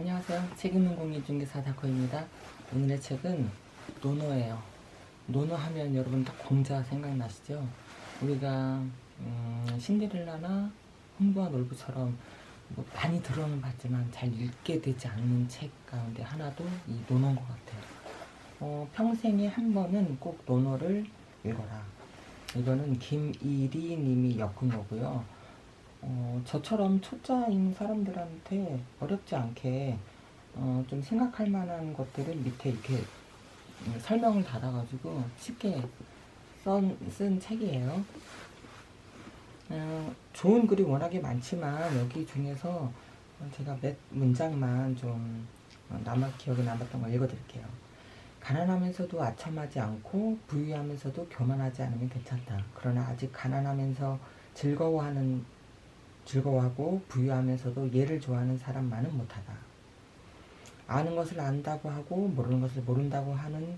안녕하세요. 책 읽는 공인중개사 다코입니다. 오늘의 책은 노노예요. 노노 하면 여러분 딱 공자 생각나시죠? 우리가 음, 신데렐라나 흥부와 놀부처럼 뭐 많이 들어는 봤지만 잘 읽게 되지 않는 책 가운데 하나도 이 노노인 것 같아요. 어, 평생에 한 번은 꼭 노노를 읽어라. 이거는 김이리 님이 엮은 거고요. 어, 저처럼 초짜인 사람들한테 어렵지 않게 어, 좀 생각할 만한 것들을 밑에 이렇게 음, 설명을 달아가지고 쉽게 썬, 쓴 책이에요. 어, 좋은 글이 워낙에 많지만 여기 중에서 제가 몇 문장만 좀 어, 남아 기억에 남았던 걸 읽어드릴게요. 가난하면서도 아첨하지 않고 부유하면서도 교만하지 않으면 괜찮다. 그러나 아직 가난하면서 즐거워하는 즐거워하고 부유하면서도 얘를 좋아하는 사람만은 못하다. 아는 것을 안다고 하고 모르는 것을 모른다고 하는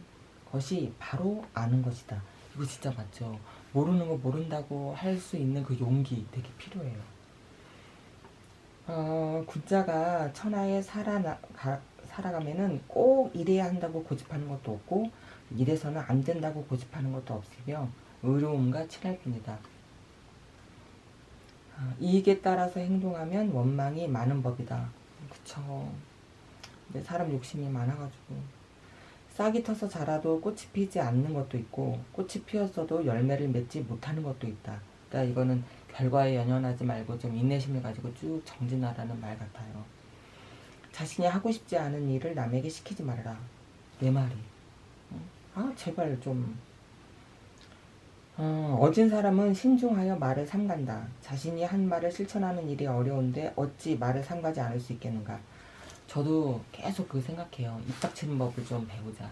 것이 바로 아는 것이다. 이거 진짜 맞죠? 모르는 거 모른다고 할 수 있는 그 용기 되게 필요해요. 어, 굿자가 천하에 살아나, 가, 살아가면은 꼭 이래야 한다고 고집하는 것도 없고 이래서는 안 된다고 고집하는 것도 없으며 의로움과 친할 뿐이다. 아, 이익에 따라서 행동하면 원망이 많은 법이다. 그쵸. 근데 사람 욕심이 많아가지고. 싹이 터서 자라도 꽃이 피지 않는 것도 있고, 꽃이 피었어도 열매를 맺지 못하는 것도 있다. 그러니까 이거는 결과에 연연하지 말고 좀 인내심을 가지고 쭉 정진하라는 말 같아요. 자신이 하고 싶지 않은 일을 남에게 시키지 말아라. 내 말이. 응? 아, 제발 좀 어, 어진 사람은 신중하여 말을 삼간다. 자신이 한 말을 실천하는 일이 어려운데 어찌 말을 삼가지 않을 수 있겠는가. 저도 계속 그 생각해요. 입 닥치는 법을 좀 배우자.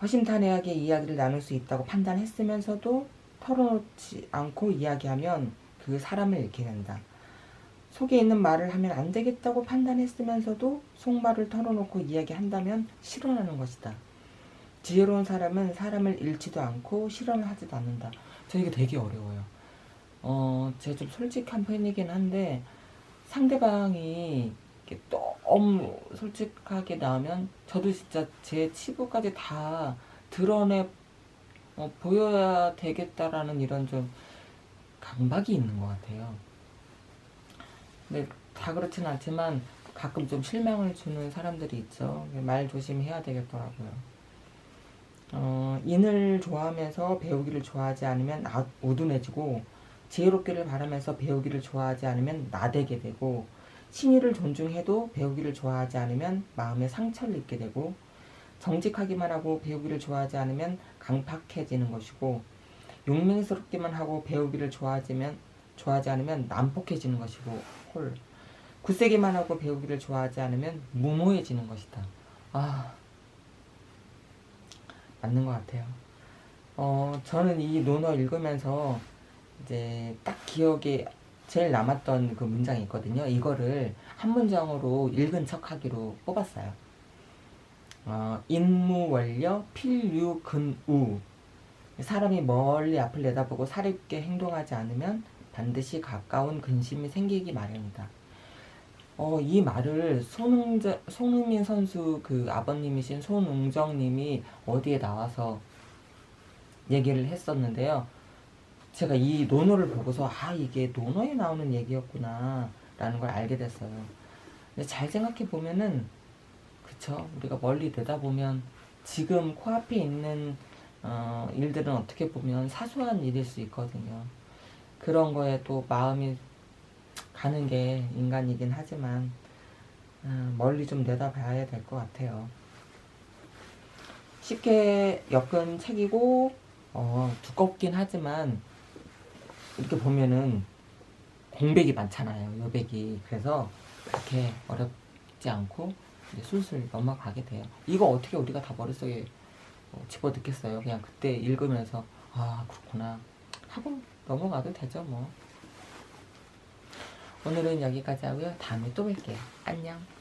허심탄회하게 이야기를 나눌 수 있다고 판단했으면서도 털어놓지 않고 이야기하면 그 사람을 잃게 된다. 속에 있는 말을 하면 안 되겠다고 판단했으면서도 속말을 털어놓고 이야기한다면 실현하는 것이다. 지혜로운 사람은 사람을 잃지도 않고 실험을 하지도 않는다. 저 이게 되게 어려워요. 어, 제가 좀 솔직한 편이긴 한데 상대방이 너무 솔직하게 나오면 저도 진짜 제 치부까지 다 드러내 어, 보여야 되겠다라는 이런 좀 강박이 있는 것 같아요. 근데 다 그렇진 않지만 가끔 좀 실망을 주는 사람들이 있죠. 말 조심해야 되겠더라고요. 어, 인을 좋아하면서 배우기를 좋아하지 않으면 아, 우둔해지고 지혜롭기를 바라면서 배우기를 좋아하지 않으면 나대게 되고 신의를 존중해도 배우기를 좋아하지 않으면 마음에 상처를 입게 되고 정직하기만 하고 배우기를 좋아하지 않으면 강팍해지는 것이고 용맹스럽기만 하고 배우기를 좋아하지면 좋아하지 않으면 난폭해지는 것이고 홀 굳세기만 하고 배우기를 좋아하지 않으면 무모해지는 것이다. 아 맞는 것 같아요. 어, 저는 이 논어 읽으면서 이제 딱 기억에 제일 남았던 그 문장이 있거든요. 이거를 한 문장으로 읽은 척 하기로 뽑았어요. 어, 인무원려 필유근우 사람이 멀리 앞을 내다보고 사립게 행동하지 않으면 반드시 가까운 근심이 생기기 마련이다. 어, 이 말을 손흥저, 손흥민 선수 그 아버님이신 손웅정님이 어디에 나와서 얘기를 했었는데요. 제가 이 논어를 보고서 아 이게 논어에 나오는 얘기였구나 라는 걸 알게 됐어요. 근데 잘 생각해 보면은 그쵸 우리가 멀리 내다보면 지금 코앞에 있는 어, 일들은 어떻게 보면 사소한 일일 수 있거든요. 그런 거에 또 마음이 가는 게 인간이긴 하지만 아, 멀리 좀 내다봐야 될 것 같아요. 쉽게 엮은 책이고 어, 두껍긴 하지만 이렇게 보면은 공백이 많잖아요. 여백이 그래서 그렇게 어렵지 않고 술술 넘어가게 돼요. 이거 어떻게 우리가 다 머릿속에 어, 집어넣겠어요. 그냥 그때 읽으면서 아 그렇구나 하고 넘어가도 되죠 뭐. 오늘은 여기까지 하고요. 다음에 또 뵐게요. 안녕.